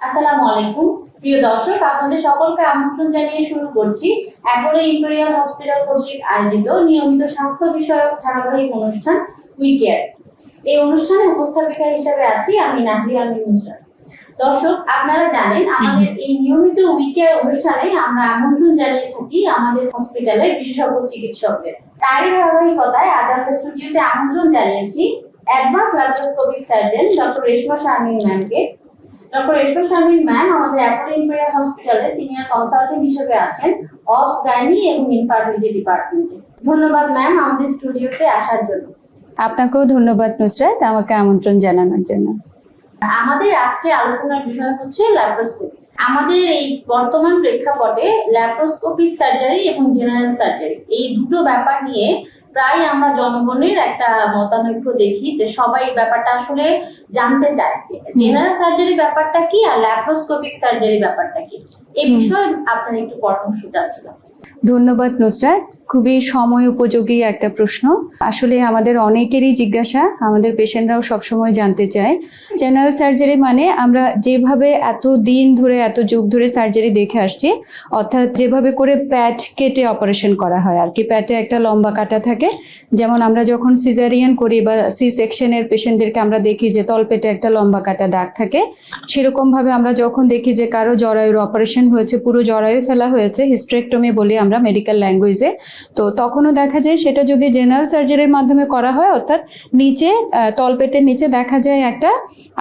আসসালামু আলাইকুম। প্রিয় দর্শক, আপনাদের সকলকে আমন্ত্রণ জানিয়ে শুরু করছি। অ্যাপোলো ইম্পেরিয়াল হসপিটাল কর্তৃক আয়োজিত নিয়মিত স্বাস্থ্য বিষয়ক ধারাবাহিক অনুষ্ঠান উইকেয়ার এই অনুষ্ঠানে উপস্থাপিকা হিসেবে আছি আমি নাহরি আমিন নুসরাত দর্শক, আপনারা জানেন আমাদের এই নিয়মিত উইকের অনুষ্ঠানে আমরা আমন্ত্রণ জানিয়ে থাকি আমাদের হসপিটালের বিশেষজ্ঞ চিকিৎসকদের। তারই ধারাবাহিকতায় আজ আমরা স্টুডিওতে আমন্ত্রণ জানিয়েছি advance laparoscopic surgeon doctor Reshma Sharmin ম্যামকে। ডক্টর রেশমা শারমিন ম্যাম আমাদের অ্যাপোলো ইম্পেরিয়াল হসপিটালে সিনিয়র কনসালটেন্ট হিসেবে আছেন অবস গাইনি এবং ইনফার্টিলিটি ডিপার্টমেন্টে। ধন্যবাদ ম্যাম আমাদের স্টুডিওতে আসার জন্য। আপনাকেও ধন্যবাদ নুসরাত আমাকে আমন্ত্রণ জানানোর জন্য। আমাদের আজকে আলোচনার বিষয় হচ্ছে ল্যাপ্রোস্কোপি আমাদের এই বর্তমান প্রেক্ষাপটে ল্যাপ্রোস্কোপিক সার্জারি এবং জেনারেল সার্জারি এই দুটো ব্যাপার নিয়ে প্রায় আমরা জনগণের একটা মতানৈক্য দেখি যে সবাই ব্যাপারটা আসলে জানতে চায় যে জেনারেল সার্জারি ব্যাপারটা কি আর ল্যাপ্রোস্কোপিক সার্জারি ব্যাপারটা কি? এই বিষয়ে আপনার একটু পরামর্শ চাচ্ছিলাম। ধন্যবাদ নুসরাত। খুবই সময় উপযোগী একটা প্রশ্ন। আসলে আমাদের অনেকেরই জিজ্ঞাসা, আমাদের পেশেন্টরাও সবসময় জানতে চায়। জেনারেল সার্জারি মানে আমরা যেভাবে এত দিন ধরে, এত যুগ ধরে সার্জারি দেখে আসছি, অর্থাৎ যেভাবে করে প্যাট কেটে অপারেশন করা হয়। আর কি প্যাটে একটা লম্বা কাটা থাকে। যেমন আমরা যখন সিজারিয়ান করি বা সি সেকশনের পেশেন্টদেরকে আমরা দেখি যে তলপেটে একটা লম্বা কাটা দাগ থাকে, সেরকমভাবে আমরা যখন দেখি যে কারও জরায়ুর অপারেশন হয়েছে, পুরো জরায়ু ফেলা হয়েছে, হিস্ট্রেকটমি বলি আমরা মেডিকেল ল্যাঙ্গুয়েজে তো তখনও দেখা যায় সেটা যদি জেনারেল সার্জারির মাধ্যমে করা হয়, অর্থাৎ নিচে তলপেটের নিচে দেখা যায় একটা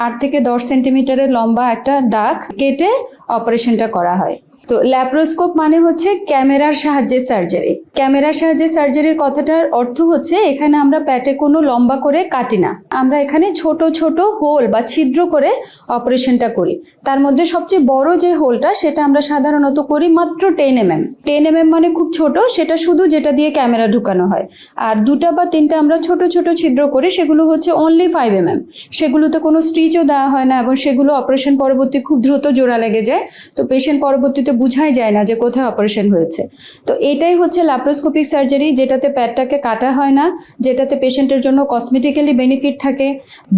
আট থেকে দশ সেন্টিমিটারের লম্বা একটা দাগ কেটে অপারেশনটা করা হয়। তো ল্যাপ্রোস্কোপ মানে হচ্ছে ক্যামেরার সাহায্যে সার্জারি। ক্যামেরার সাহায্যে সার্জারির কথাটার অর্থ হচ্ছে এখানে আমরা প্যাটে কোনো লম্বা করে কাটি না। আমরা এখানে ছোট ছোট হোল বা ছিদ্র করে অপারেশনটা করি। তার মধ্যে সবচেয়ে বড় যে হোলটা সেটা আমরা সাধারণত করি মাত্র ten M M ten M M মানে খুব ছোট, সেটা শুধু যেটা দিয়ে ক্যামেরা ঢুকানো হয়। আর দুটা বা তিনটা আমরা ছোট ছোট ছিদ্র করি, সেগুলো হচ্ছে অনলি ফাইভ এম এম সেগুলোতে কোনো স্টিচও দেওয়া হয় না এবং সেগুলো অপারেশন পরবর্তী খুব দ্রুত জোড়া লেগে যায়। তো পেশেন্ট পরবর্তীতে বুঝাই যায় না যে কোথায় অপারেশন হয়েছে। তো এটাই হচ্ছে ল্যাপ্রোস্কোপিক সার্জারি যেটাতে প্যাডটাকে কাটা হয় না, যেটাতে পেশেন্টের জন্য কসমেটিক্যালি বেনিফিট থাকে।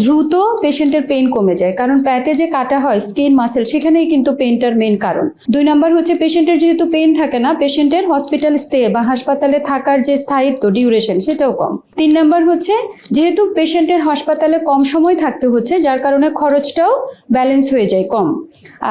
দ্রুত পেশেন্টের পেন কমে যায়, কারণ প্যাটে যে কাটা হয় স্কিন মাসেল সেখানেই কিন্তু পেনটার মেন কারণ। দুই নাম্বার হচ্ছে পেশেন্টের যেহেতু পেন থাকে না পেশেন্টের হসপিটাল স্টে বা হাসপাতালে থাকার যে স্থায়িত্ব ডিউরেশন সেটাও কম। তিন নাম্বার হচ্ছে যেহেতু পেশেন্টের হাসপাতালে কম সময় থাকতে হচ্ছে, যার কারণে খরচটাও ব্যালেন্স হয়ে যায় কম।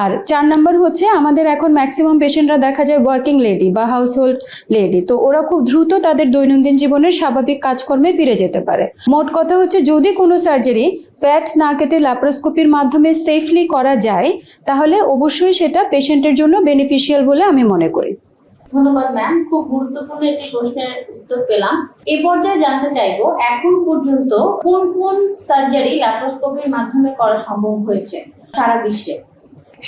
আর চার নাম্বার হচ্ছে আমাদের এখন ম্যাক্সিমাম পেশেন্টরা দেখা যায় ওয়ার্কিং লেডি বা হাউসহোল্ড লেডি তো ওরা খুব দ্রুত তাদের দৈনন্দিন জীবনের স্বাভাবিক কাজকর্মে ফিরে যেতে পারে। মোট কথা হচ্ছে, যদি কোনো সার্জারি প্যাট না কেটে ল্যাপ্রোস্কোপির মাধ্যমে সেফলি করা যায়, তাহলে অবশ্যই সেটা পেশেন্টের জন্য বেনিফিশিয়াল বলে আমি মনে করি। ধন্যবাদ ম্যাম খুব গুরুত্বপূর্ণ একটি প্রশ্নের উত্তর পেলাম। এ পর্যায়ে জানতে চাইব, এখন পর্যন্ত কোন কোন সার্জারি ল্যাপ্রোস্কোপির মাধ্যমে করা সম্ভব হয়েছে সারা বিশ্বে?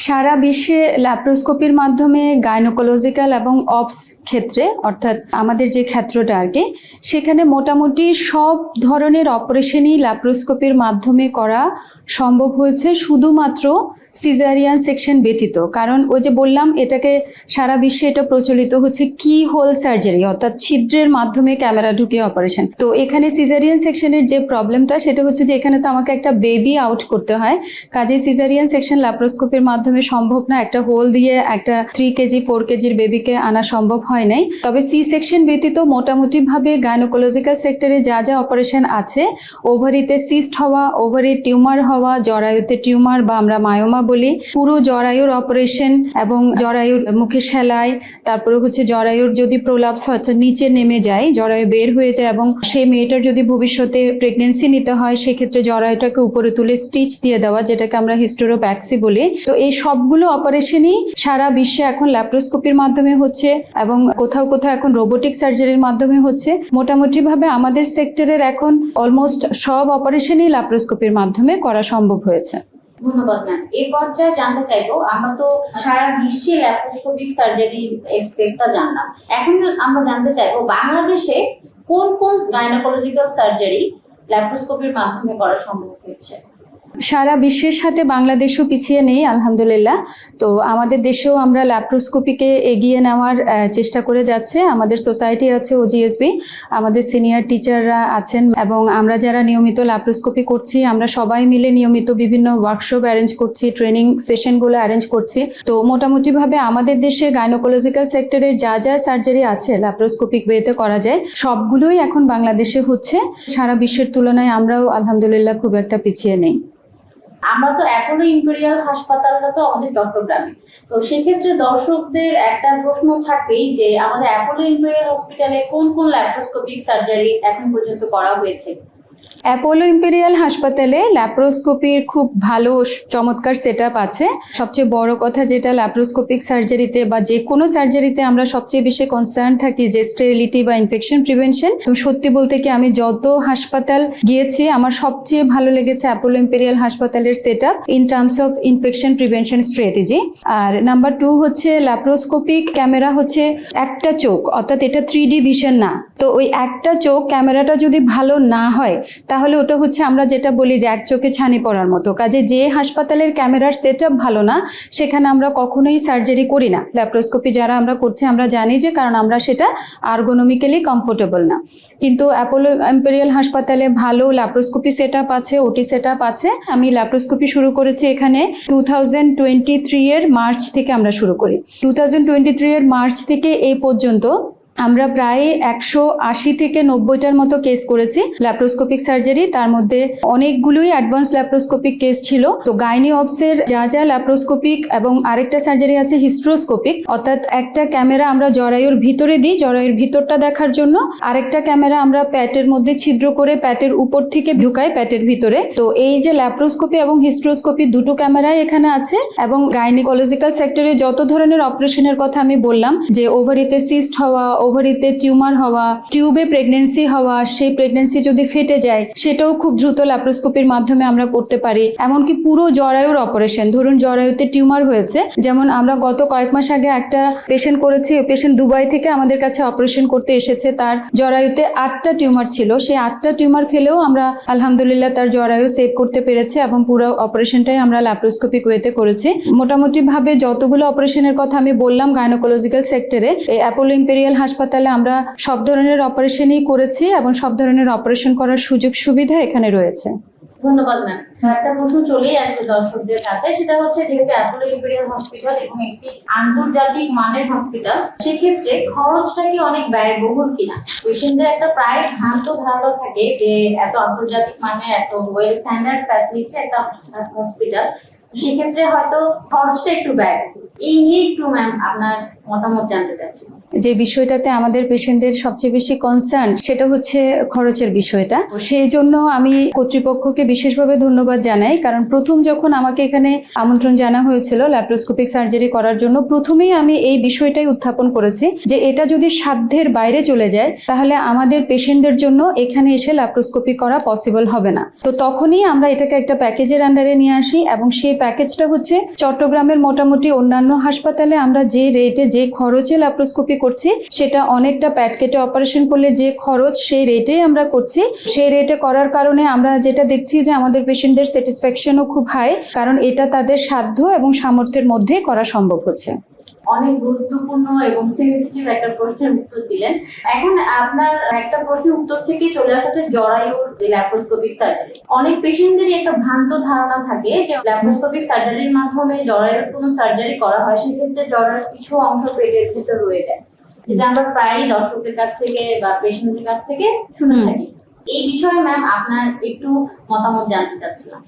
সারা বিশ্বে ল্যাপ্রোস্কোপির মাধ্যমে গাইনোকোলজিক্যাল এবং অপস ক্ষেত্রে, অর্থাৎ আমাদের যে ক্ষেত্রটা আর কি, সেখানে মোটামুটি সব ধরনের অপারেশনই ল্যাপ্রোস্কোপির মাধ্যমে করা সম্ভব হয়েছে, শুধুমাত্র সিজারিয়ান সেকশন ব্যতীত। কারণ ওই যে বললাম, এটাকে সারা বিশ্বে এটা প্রচলিত হচ্ছে কি হোল সার্জারি অর্থাৎ ছিদ্রের মাধ্যমে ক্যামেরা ঢুকে অপারেশন তো এখানে সিজারিয়ান সেকশনের যে প্রবলেমটা সেটা হচ্ছে যে এখানে তো আমাকে একটা বেবি আউট করতে হয় কাজে সিজারিয়ান সেকশন ল্যাপ্রোস্কোপির মাধ্যমে সম্ভব না, একটা হোল দিয়ে একটা থ্রি কেজি ফোর কেজির বেবিকে আনা সম্ভব হয় নাই। তবে সি সেকশন ব্যতীত মোটামুটি ভাবে গাইনোকোলজিক্যাল সেক্টরে যা যা অপারেশন আছে ওভারিতে সিস্ট হওয়া ওভারির টিউমার হওয়া, জরায়ুতে টিউমার বা আমরা মায়োমা বলি, পুরো জরায়ুর অপারেশন এবং জরায়ুর মুখে সেলাই, তারপরে হচ্ছে জরায়ুর যদি প্রলাপস হয় নিচে নেমে যায়, জরায়ু বের হয়ে যায় এবং সেই মেয়েটার যদি ভবিষ্যতে প্রেগনেন্সি নিতে হয়, সেক্ষেত্রে জরায়ুটাকে উপরে তুলে স্টিচ দিয়ে দেওয়া, যেটাকে আমরা হিস্টোরোপ্যাক্সি বলি। তো এই সবগুলো অপারেশনই সারা বিশ্বে এখন ল্যাপ্রোস্কোপির মাধ্যমে হচ্ছে এবং কোথাও কোথাও এখন রোবোটিক সার্জারির মাধ্যমে হচ্ছে। মোটামুটি ভাবে আমাদের সেক্টরের এখন অলমোস্ট সব অপারেশনই ল্যাপ্রোস্কোপির মাধ্যমে করা সম্ভব হয়েছে। ধন্যবাদ ম্যাম এই পর্যায়ে জানতে চাইব, আমরা তো সারা বিশ্বে ল্যাপ্রোস্কোপিক এক্সপেক্টটা জানলাম। এখন আমরা জানতে চাইব, বাংলাদেশে কোন কোন গাইনোকোলজিক্যাল সার্জারি ল্যাপ্রোস্কোপির মাধ্যমে করা সম্ভব হয়েছে? সারা বিশ্বের সাথে বাংলাদেশও পিছিয়ে নেই, আলহামদুলিল্লাহ। তো আমাদের দেশেও আমরা ল্যাপ্রোস্কোপিকে এগিয়ে নেওয়ার চেষ্টা করে যাচ্ছে। আমাদের সোসাইটি আছে ওজিএসবি আমাদের সিনিয়র টিচাররা আছেন এবং আমরা যারা নিয়মিত ল্যাপ্রোস্কোপি করছি, আমরা সবাই মিলে নিয়মিত বিভিন্ন ওয়ার্কশপ অ্যারেঞ্জ করছি ট্রেনিং সেশনগুলো অ্যারেঞ্জ করছি। তো মোটামুটিভাবে আমাদের দেশে গাইনোকোলজিক্যাল সেক্টরের যা যা সার্জারি আছে, ল্যাপ্রোস্কোপিক ওয়েতে করা যায়, সবগুলোই এখন বাংলাদেশে হচ্ছে। সারা বিশ্বের তুলনায় আমরাও আলহামদুলিল্লাহ খুব একটা পিছিয়ে নেই। আমরা তো অ্যাপোলো ইম্পেরিয়াল হাসপাতালটা তো আমাদের চট্টগ্রামে। তো সেক্ষেত্রে দর্শকদের একটা প্রশ্ন থাকবেই যে আমাদের অ্যাপোলো ইম্পেরিয়াল হসপিটালে কোন কোন ল্যাপ্রোস্কোপিক সার্জারি এখন পর্যন্ত করা হয়েছে? অ্যাপোলো ইম্পেরিয়াল হাসপাতালে ল্যাপ্রোস্কোপির খুব ভালো চমৎকার সেট আছে। সবচেয়ে বড় কথা যেটা ল্যাপ্রোস্কোপিক সার্জারিতে বা যে কোনো সার্জারিতে আমরা সবচেয়ে বেশি কনসার্ন থাকি যে স্টেরিলিটি বা ইনফেকশন প্রিভেনশন তো সত্যি বলতে কি আমি যত হাসপাতাল গিয়েছি, আমার সবচেয়ে ভালো লেগেছে অ্যাপোলো ইম্পেরিয়াল হাসপাতালের set in terms of infection prevention strategy R number two হচ্ছে ল্যাপ্রোস্কোপিক ক্যামেরা হচ্ছে একটা চোখ, অর্থাৎ এটা থ্রি ডি ভিশন না। তো ওই একটা চোখ ক্যামেরাটা যদি ভালো না হয় তাহলে ওটা হচ্ছে আমরা যেটা বলি যে এক চোখে ছানি পড়ার মতো। কাজে যে হাসপাতালের ক্যামেরার সেট ভালো না, সেখানে আমরা কখনোই সার্জারি করি না। ল্যাপ্রোস্কোপি যারা আমরা করছি, আমরা জানি যে কারণ আমরা সেটা আর্গোনমিক্যালি কমফোর্টেবল না। কিন্তু অ্যাপোলো এম্পেরিয়াল হাসপাতালে ভালো ল্যাপ্রোস্কোপি সেট আছে ওটি সেট আছে। আমি ল্যাপ্রোস্কোপি শুরু করেছি এখানে টু থাউজেন্ড টোয়েন্টি থ্রি এর মার্চ থেকে আমরা শুরু করি। টু থাউজেন্ড টোয়েন্টি থ্রি এর মার্চ থেকে এই পর্যন্ত আমরা প্রায় একশো আশি থেকে নব্বইটার মতো কেস করেছি ল্যাপ্রোস্কোপিক সার্জারি তার মধ্যে অনেকগুলোই অ্যাডভান্স ল্যাপ্রোস্কোপিক কেস ছিল। তো গাইনি অবসের যা যা ল্যাপ্রোস্কোপিক এবং আরেকটা সার্জারি আছে হিস্ট্রোস্কোপিক অর্থাৎ একটা ক্যামেরা আমরা জরায়ুর ভিতরে দিই, জরায়ুর ভিতরটা দেখার জন্য। আরেকটা ক্যামেরা আমরা প্যাটের মধ্যে ছিদ্র করে প্যাটের উপর থেকে ঢুকাই প্যাটের ভিতরে। তো এই যে ল্যাপ্রোস্কোপি এবং হিস্ট্রোস্কোপি দুটো ক্যামেরাই এখানে আছে এবং গাইনিকোলজিক্যাল সেক্টরে যত ধরনের অপারেশনের কথা আমি বললাম, যে ওভারিতে সিস্ট হওয়া ওভারিতে টিউমার হওয়া, টিউবে প্রেগনেন্সি হওয়া, সেই প্রেগনেন্সি যদি ফেটে যায়, সেটাও খুব দ্রুত ল্যাপ্রোস্কোপির মাধ্যমে আমরা করতে পারি। এমনকি পুরো জরায়ুর অপারেশন ধরুন জরায়ুতে টিউমার হয়েছে, যেমন আমরা গত কয়েক মাস আগে একটা পেশেন্ট করেছি পেশেন্ট দুবাই থেকে আমাদের কাছে অপারেশন করতে এসেছে, তার জরায়ুতে আটটা টিউমার ছিল। সেই আটটা টিউমার ফেলেও আমরা আলহামদুলিল্লাহ তার জরায়ু সেভ করতে পেরেছি এবং পুরো অপারেশনটাই আমরা ল্যাপ্রোস্কোপিক ওয়েতে করেছি। মোটামুটি ভাবে যতগুলো অপারেশনের কথা আমি বললাম গাইনোকোলজিক্যাল সেক্টরে অ্যাপোলো ইম্পেরিয়াল হাসপাতালে আমরা সব ধরনের অপারেশনই করেছি এবং সব ধরনের অপারেশন করার সুযোগ সুবিধা এখানে রয়েছে। ধন্যবাদ ম্যাম। একটা প্রশ্ন চলেই আসবে দর্শকদের কাছে। সেটা হচ্ছে, যেহেতু অ্যাপোলো ইম্পেরিয়াল হসপিটাল এবং একটি আন্তর্জাতিক মানের হসপিটাল, সেক্ষেত্রে খরচটা কি অনেক ব্যয়বহুল কিনা? পেশেন্টদের একটা প্রায় ভ্রান্ত ধারণা থাকে যে, এত আন্তর্জাতিক মানের, এত ওয়েল স্ট্যান্ডার্ড ফ্যাসিলিটি একটা হসপিটাল। সেক্ষেত্রে হয়তো খরচটা একটু ব্যয়বহুল। এই নিয়ে একটু ম্যাম আপনার মতামত জানতে চাচ্ছি। যে বিষয়টাতে আমাদের পেশেন্টদের সবচেয়ে বেশি কনসার্ন সেটা হচ্ছে খরচের বিষয়টা। সেই জন্য আমি কর্তৃপক্ষকে বিশেষভাবে ধন্যবাদ জানাই, কারণ প্রথম যখন আমাকে এখানে আমন্ত্রণ জানা হয়েছিল ল্যাপ্রোস্কোপিক সার্জারি করার জন্য, প্রথমেই আমি এই বিষয়টাই উত্থাপন করেছি যে এটা যদি সাধ্যের বাইরে চলে যায়, তাহলে আমাদের পেশেন্টদের জন্য এখানে এসে ল্যাপ্রোস্কোপি করা পসিবল হবে না। তো তখনই আমরা এটাকে একটা প্যাকেজের আন্ডারে নিয়ে আসি এবং সেই প্যাকেজটা হচ্ছে চট্টগ্রামের মোটামুটি অন্যান্য হাসপাতালে আমরা যে রেটে যে খরচে ল্যাপ্রোস্কোপি করছি, সেটা অনেকটা প্যাট কেটে অপারেশন করলে যে খরচ সেই রেটেই আমরা করছি। সেই রেটে করার কারণে আমরা যেটা দেখছি যে আমাদের পেশেন্টদের স্যাটিসফ্যাকশনও খুব হাই কারণ এটা তাদের সাধ্য এবং সামর্থ্যের মধ্যে করা সম্ভব হচ্ছে। অনেক গুরুত্বপূর্ণ এবং সেন্সিটিভ একটা প্রশ্নের উত্তর দিলেন। এখন আপনার একটা প্রশ্নের উত্তর থেকে চলে আসছে জরায়ুর ল্যাপ্রোস্কোপিক সার্জারি অনেক পেশেন্টদেরই একটা ভ্রান্ত ধারণা থাকে যে ল্যাপ্রোস্কোপিক সার্জারির মাধ্যমে জরায়ুর কোনো সার্জারি করা হয় সেক্ষেত্রে জরায়ুর কিছু অংশ পেটের ভিতর রয়ে যায়। যেটা আমরা প্রায়ই দর্শকদের কাছ থেকে বা পেশেন্টদের কাছ থেকে শুনে থাকি। এই বিষয়ে ম্যাম আপনার একটু মতামত জানতে চাচ্ছিলাম।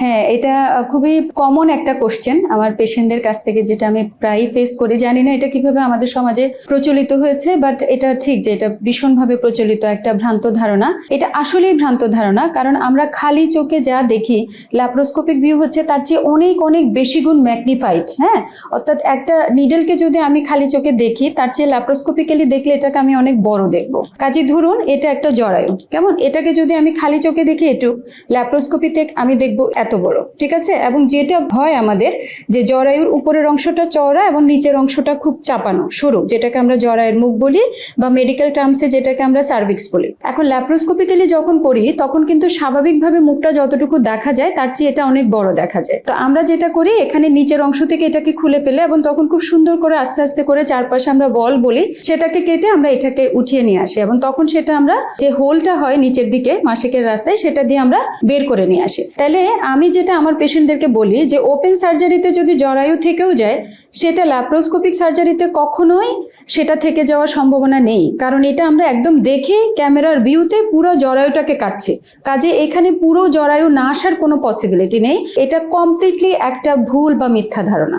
হ্যাঁ এটা খুবই কমন একটা কোশ্চেন আমার পেশেন্টদের কাছ থেকে যেটা আমি প্রায়ই ফেস করি। জানি না এটা কীভাবে আমাদের সমাজে প্রচলিত হয়েছে বাট এটা ঠিক যে এটা ভীষণভাবে প্রচলিত একটা ভ্রান্ত ধারণা। এটা আসলেই ভ্রান্ত ধারণা, কারণ আমরা খালি চোখে যা দেখি ল্যাপ্রোস্কোপিক ভিউ হচ্ছে তার চেয়ে অনেক অনেক বেশি গুণ ম্যাগনিফাইড হ্যাঁ? অর্থাৎ একটা নিডেলকে যদি আমি খালি চোখে দেখি, তার চেয়ে ল্যাপ্রোস্কোপিক্যালি দেখলে এটাকে আমি অনেক বড় দেখব। কাজে ধরুন, এটা একটা জরায়ু। কেমন? এটাকে যদি আমি খালি চোখে দেখি একটু ল্যাপ্রোস্কোপিতে আমি দেখব এত বড়, ঠিক আছে? এবং যেটা ভয় আমাদের যে জরায়ুর উপরের অংশটা চওড়া এবং নিচের অংশটা খুব চাপানো, সরু, যেটাকে আমরা জরায়ুর মুখ বলি বা মেডিকেল টার্মসে যেটাকে আমরা সার্ভিক্স বলি। এখন ল্যাপ্রোস্কোপিক্যালি যখন করি, তখন কিন্তু স্বাভাবিকভাবে মুখটা যতটুকু দেখা যায়, তার চেয়ে এটা অনেক বড় দেখা যায়। তো আমরা যেটা করি, এখানে নিচের অংশ থেকে এটাকে খুলে ফেলে এবং তখন খুব সুন্দর করে আস্তে আস্তে করে চারপাশে আমরা বল বলি, সেটাকে কেটে আমরা এটাকে উঠিয়ে নিয়ে আসি এবং তখন সেটা আমরা যে হোলটা হয় নিচের দিকে মাসিকের রাস্তায়, সেটা দিয়ে আমরা বের করে নিয়ে আসি। তাহলে আমি যেটা আমার পেশেন্টদেরকে বলি যে ওপেন সার্জারিতে যদি জরায়ু থেকেও যায় সেটা ল্যাপ্রোস্কোপিক সার্জারিতে কখনোই সেটা থেকে যাওয়ার সম্ভাবনা নেই। কারণ এটা আমরা একদম দেখে ক্যামেরার ভিউতে পুরো জরায়ুটাকে কাটছে। কাজে এখানে পুরো জরায়ু না আসার কোনো পসিবিলিটি নেই। এটা কমপ্লিটলি একটা ভুল বা মিথ্যা ধারণা।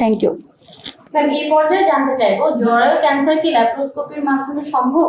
থ্যাংক ইউ ম্যাম এই পর্যায়ে জানতে চাইব জরায়ু ক্যান্সার কি ল্যাপ্রোস্কোপির মাধ্যমে সম্ভব?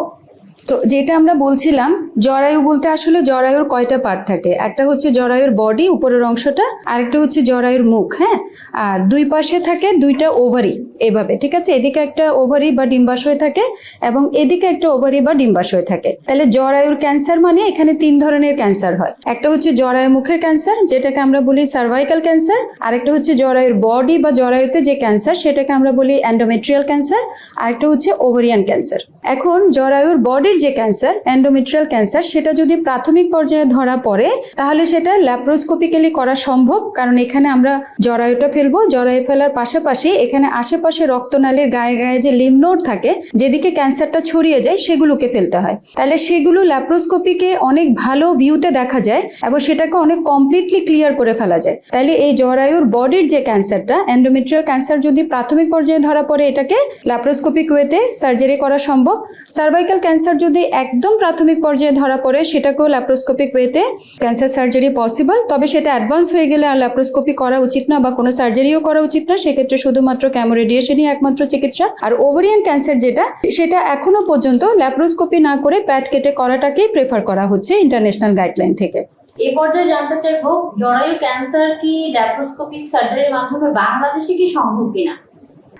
তো যেটা আমরা বলছিলাম, জরায়ু বলতে আসলে জরায়ুর কয়টা পার্ট থাকে? একটা হচ্ছে জরায়ুর বডি উপরের অংশটা, আরেকটা হচ্ছে জরায়ুর মুখ হ্যাঁ? আর দুই পাশে থাকে দুইটা ওভারি এভাবে, ঠিক আছে? এদিকে একটা ওভারি বা ডিম্বাশয় থাকে এবং এদিকে একটা ওভারি বা ডিম্বাশয় থাকে। তাহলে জরায়ুর ক্যান্সার মানে এখানে তিন ধরনের ক্যান্সার হয়। একটা হচ্ছে জরায়ু মুখের ক্যান্সার যেটাকে আমরা বলি সার্ভাইকাল ক্যান্সার আরেকটা হচ্ছে জরায়ুর বডি বা জরায়ুতে যে ক্যান্সার সেটাকে আমরা বলি অ্যান্ডোমেট্রিয়াল ক্যান্সার আরেকটা হচ্ছে ওভারিয়ান ক্যান্সার এখন জরায়ুর বডির যে ক্যান্সার অ্যান্ডোমেট্রিয়াল ক্যান্সার সেটা যদি প্রাথমিক পর্যায়ে ধরা পড়ে, তাহলে সেটা ল্যাপ্রোস্কোপিক্যালি করা সম্ভব। কারণ এখানে আমরা জরায়ুটা ফেলব, জরায়ু ফেলার পাশাপাশি এখানে আশেপাশে রক্তনালীর গায়ে গায়ে যে লিমনোড থাকে, যেদিকে ক্যান্সারটা ছড়িয়ে যায়, সেগুলোকে ফেলতে হয়। তাহলে সেগুলো ল্যাপ্রোস্কোপিকে অনেক ভালো ভিউতে দেখা যায় এবং সেটাকে অনেক কমপ্লিটলি ক্লিয়ার করে ফেলা যায়। তাহলে এই জরায়ুর বডির যে ক্যান্সারটা অ্যান্ডোমেট্রিয়াল ক্যান্সার যদি প্রাথমিক পর্যায়ে ধরা পড়ে এটাকে ল্যাপ্রোস্কোপিক ওয়েতে সার্জারি করা সম্ভব। সার্ভাইকাল ক্যান্সার যদি একদম প্রাথমিক পর্যায়ে ধরা পড়ে, সেটাকেও ল্যাপ্রোস্কোপিক ওয়েতে ক্যান্সার সার্জারি পসিবল তবে সেটা অ্যাডভান্স হয়ে গেলে আর ল্যাপ্রোস্কোপি করা উচিত না বা কোনো সার্জারিও করা উচিত না। সেক্ষেত্রে শুধুমাত্র ক্যামো রেডিয়েশনই একমাত্র চিকিৎসা। আর ওভারিয়ান ক্যান্সার যেটা, সেটা এখনও পর্যন্ত ল্যাপ্রোস্কোপি না করে প্যাট কেটে করাটাকেই প্রেফার করা হচ্ছে ইন্টারন্যাশনাল গাইডলাইন থেকে। এই পর্যায়ে জানতে চাইব, জরায়ু ক্যান্সার কি ল্যাপ্রোস্কোপিক সার্জারির মাধ্যমে বাংলাদেশে কি সম্ভব কিনা?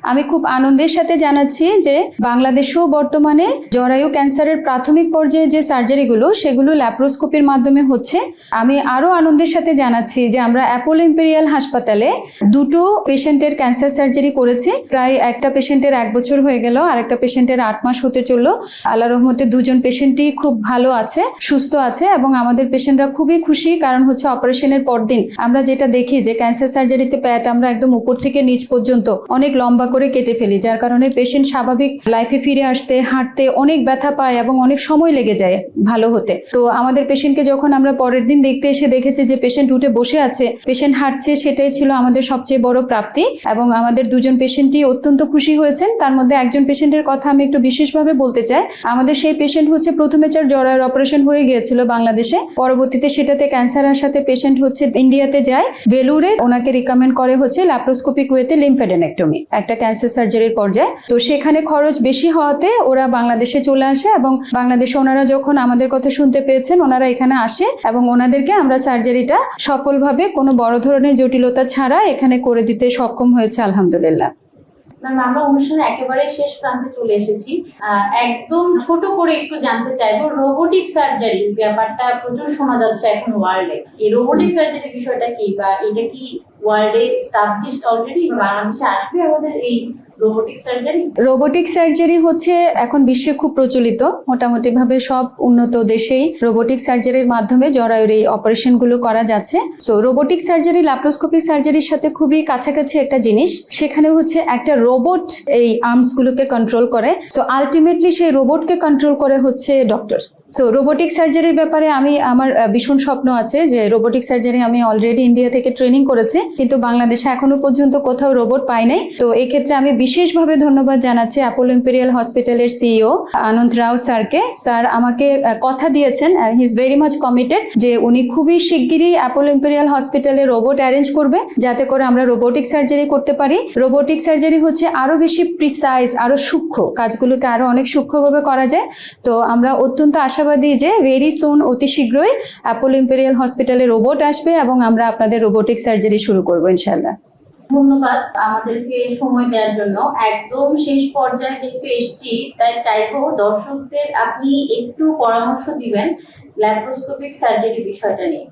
আমি খুব আনন্দের সাথে জানাচ্ছি যে বাংলাদেশেও বর্তমানে জরায়ু ক্যান্সারের প্রাথমিক পর্যায়ে যে সার্জারিগুলো সেগুলো ল্যাপ্রোস্কোপির মাধ্যমে হচ্ছে। আমি আরও আনন্দের সাথে জানাচ্ছি যে আমরা অ্যাপোলো ইম্পেরিয়াল হাসপাতালে দুটো পেশেন্টের ক্যান্সার সার্জারি করেছি। প্রায় একটা পেশেন্টের এক বছর হয়ে গেল আর একটা পেশেন্টের আট মাস হতে চলল। আল্লাহ রহমতে দুজন পেশেন্টই খুব ভালো আছে, সুস্থ আছে এবং আমাদের পেশেন্টরা খুবই খুশি। কারণ হচ্ছে অপারেশনের পরদিন আমরা যেটা দেখি যে ক্যান্সার সার্জারিতে প্যাট আমরা একদম উপর থেকে নিচ পর্যন্ত অনেক লম্বা করে কেটে ফেলি, যার কারণে পেশেন্ট স্বাভাবিক লাইফে ফিরে আসতে, হাঁটতে অনেক ব্যথা পায় এবং অনেক সময় লেগে যায় ভালো হতে। তো আমাদের পেশেন্টকে যখন আমরা পরের দিন দেখতে এসে দেখেছি যে পেশেন্ট উঠে বসে আছে পেশেন্ট হাঁটছে, সেটাই ছিল আমাদের সবচেয়ে বড় প্রাপ্তি এবং আমাদের দুজন পেশেন্টই অত্যন্ত খুশি হয়েছেন। তার মধ্যে একজন পেশেন্টের কথা আমি একটু বিশেষভাবে বলতে চাই। আমাদের সেই পেশেন্ট হচ্ছে প্রথমে চার জরায়ের অপারেশন হয়ে গিয়েছিল বাংলাদেশে। পরবর্তীতে সেটাতে ক্যান্সার সাথে পেশেন্ট হচ্ছে ইন্ডিয়াতে যায় ভেলুরে ওনাকে রিকমেন্ড করে হচ্ছে ল্যাপ্রোস্কোপিক ওয়েতে লিমফেডেনেক্টমি একটা ক্যান্সার সার্জারির পর্যায়ে। তো সেখানে খরচ বেশি হওয়াতে ওরা বাংলাদেশে চলে আসে এবং বাংলাদেশে ওনারা যখন আমাদের কথা শুনতে পেয়েছেন, ওনারা এখানে আসে এবং ওনাদেরকে আমরা সার্জারিটা সফলভাবে কোনো বড় ধরনের জটিলতা ছাড়া এখানে করে দিতে সক্ষম হয়েছে, আলহামদুলিল্লাহ। ম্যাম, আমরা অনুষ্ঠানে একেবারে শেষ প্রান্তে চলে এসেছি। একদম ছোট করে একটু জানতে চাইব রোবোটিক সার্জারি ব্যাপারটা প্রচুর শোনা যাচ্ছে এখন ওয়ার্ল্ডে এই রোবোটিক সার্জারি বিষয়টা কি বা এটা কি ওয়ার্ল্ডে স্টাবলিশড অলরেডি বাংলাদেশে আসবে আমাদের এই রোবোটিক সার্জারি রোবোটিক সার্জারি হচ্ছে এখন বিশ্বে খুব প্রচলিত। মোটামুটি ভাবে সব উন্নত দেশেই রোবোটিক সার্জারির মাধ্যমে জরায়ুর এই অপারেশনগুলো করা যাচ্ছে। সো রোবোটিক সার্জারি ল্যাপ্রোস্কোপিক সার্জারির সাথে খুবই কাছাকাছি একটা জিনিস। সেখানে হচ্ছে একটা রোবট এই আর্মস গুলোকে কন্ট্রোল করে। সো আলটিমেটলি সেই রোবটকে কন্ট্রোল করে হচ্ছে ডক্টর তো রোবোটিক সার্জারির ব্যাপারে আমি, আমার ভীষণ স্বপ্ন আছে যে রোবোটিক সার্জারি আমি অলরেডি ইন্ডিয়া থেকে ট্রেনিং করেছি, কিন্তু বাংলাদেশে এখনও পর্যন্ত কোথাও রোবট পাই নাই। তো এই ক্ষেত্রে আমি বিশেষভাবে ধন্যবাদ জানাচ্ছি অ্যাপোলো ইম্পেরিয়াল হসপিটালের সিইও আনন্দ রাও স্যারকে। স্যার আমাকে কথা দিয়েছেন he is very much committed যে উনি খুবই শিগগিরই অ্যাপোলো ইম্পেরিয়াল হসপিটালে রোবট অ্যারেঞ্জ করবে, যাতে করে আমরা রোবোটিক সার্জারি করতে পারি। রোবোটিক সার্জারি হচ্ছে আরও বেশি প্রিসাইজ আরও সূক্ষ্ম, কাজগুলোকে আরও অনেক সূক্ষ্মভাবে করা যায়। তো আমরা অত্যন্ত আশাবাদী যে ভেরি সুন অতি শীঘ্রই অ্যাপোলো ইম্পেরিয়াল হসপিটালে রোবট আসবে এবং আমরা আপনাদের রোবোটিক সার্জারি শুরু করব ইনশাল্লাহ ধন্যবাদ আমাদেরকে সময় দেওয়ার জন্য। একদম শেষ পর্যায়ে যেহেতু এসছি, তাই চাইব দর্শকদের আপনি একটু পরামর্শ দিবেন ল্যাপ্রোস্কোপিক সার্জারি বিষয়টা নিয়ে।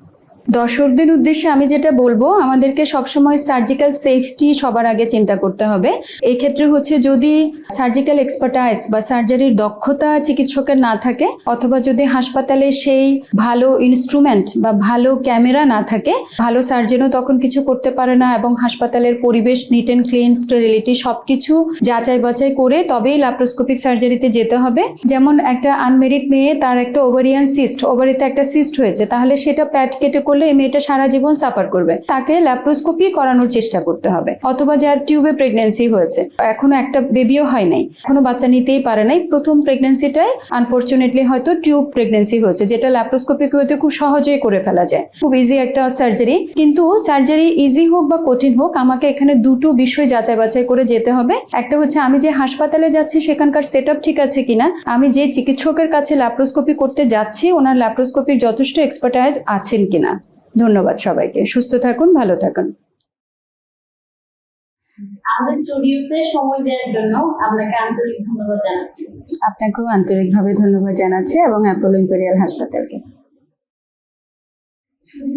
দর্শকদের উদ্দেশ্যে আমি যেটা বলব, আমাদেরকে সবসময় সার্জিক্যাল সেফটি সবার আগে চিন্তা করতে হবে। এই ক্ষেত্রে হচ্ছে যদি সার্জিক্যাল এক্সপার্টাইজ বা সার্জারির দক্ষতা চিকিৎসকের না থাকে, অথবা যদি হাসপাতালে সেই ভালো ইনস্ট্রুমেন্ট বা ভালো ক্যামেরা না থাকে, ভালো সার্জেনও তখন কিছু করতে পারে না এবং হাসপাতালের পরিবেশ নিট অ্যান্ড ক্লিন স্টেরিলিটি সবকিছু যাচাই বাছাই করে তবেই ল্যাপ্রোস্কোপিক সার্জারিতে যেতে হবে। যেমন একটা আনমেরিড মেয়ে, তার একটা ওভারিয়ান সিস্ট ওভারিতে একটা সিস্ট হয়েছে, তাহলে সেটা প্যাট কেটে করলে এই মেয়েটা সারা জীবন সাফার করবে। তাকে ল্যাপ্রোস্কোপি করানোর চেষ্টা করতে হবে। অথবা যার টিউবে প্রেগনেন্সি হয়েছে। এখনও একটা বেবিও হয় নাই। এখনও বাচ্চা নিতেই পারে নাই। প্রথম প্রেগনেন্সিটাই আনফর্চুনেটলি হয়তো টিউব প্রেগনেন্সি হয়েছে, যেটা ল্যাপ্রোস্কোপিক হতে খুব সহজেই করে ফেলা যায়। খুব ইজি একটা সার্জারি কিন্তু সার্জারি ইজি হোক বা কঠিন হোক, আমাকে এখানে দুটো বিষয় যাচাই বাছাই করে যেতে হবে। একটা হচ্ছে, আমি যে হাসপাতালে যাচ্ছি, সেখানকার সেট ঠিক আছে কিনা? আমি যে চিকিৎসকের কাছে ল্যাপ্রোস্কোপি করতে যাচ্ছি, ওনার ল্যাপ্রোস্কোপির যথেষ্ট এক্সপার্টাইজ আছেন কিনা? ধন্যবাদ সবাইকে। সুস্থ থাকুন ভালো থাকুন। আমাদের স্টুডিওতে সময় দেওয়ার জন্য আপনাকে আন্তরিক ধন্যবাদ জানাচ্ছি। আপনাকেও আন্তরিকভাবে ধন্যবাদ জানাচ্ছি এবং অ্যাপোলো ইম্পেরিয়াল হাসপাতালকে।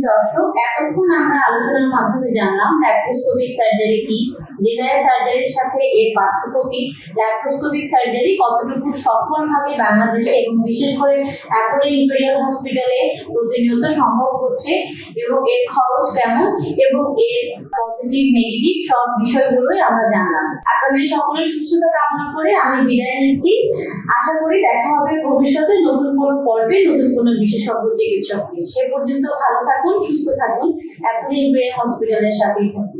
দর্শক এতক্ষণ আমরা আলোচনার মাধ্যমে জানলাম ল্যাপ্রোস্কোপিক সার্জারি কি? জেনারেল সার্জারির সাথে এর পার্থক্য কি? ল্যাপ্রোস্কোপিক সার্জারি কতটুকু সফলভাবে বাংলাদেশে এবং বিশেষ করে অ্যাপোলো ইম্পেরিয়াল হসপিটালে প্রতিনিয়ত সম্ভব হচ্ছে এবং এর খরচ কেমন এবং এর পজিটিভ নেগেটিভ সব বিষয়গুলোই আমরা জানলাম। আপনাদের সকলের সুস্থতা কামনা করে আমি বিদায় নিচ্ছি। আশা করি দেখা হবে ভবিষ্যতে নতুন কোনো পর্বে, নতুন কোনো বিশেষজ্ঞ চিকিৎসক সে পর্যন্ত ভালো থাকুন, সুস্থ থাকুন। অ্যাপোলো ইম্পেরিয়াল হসপিটালের সাথেই থাকুন।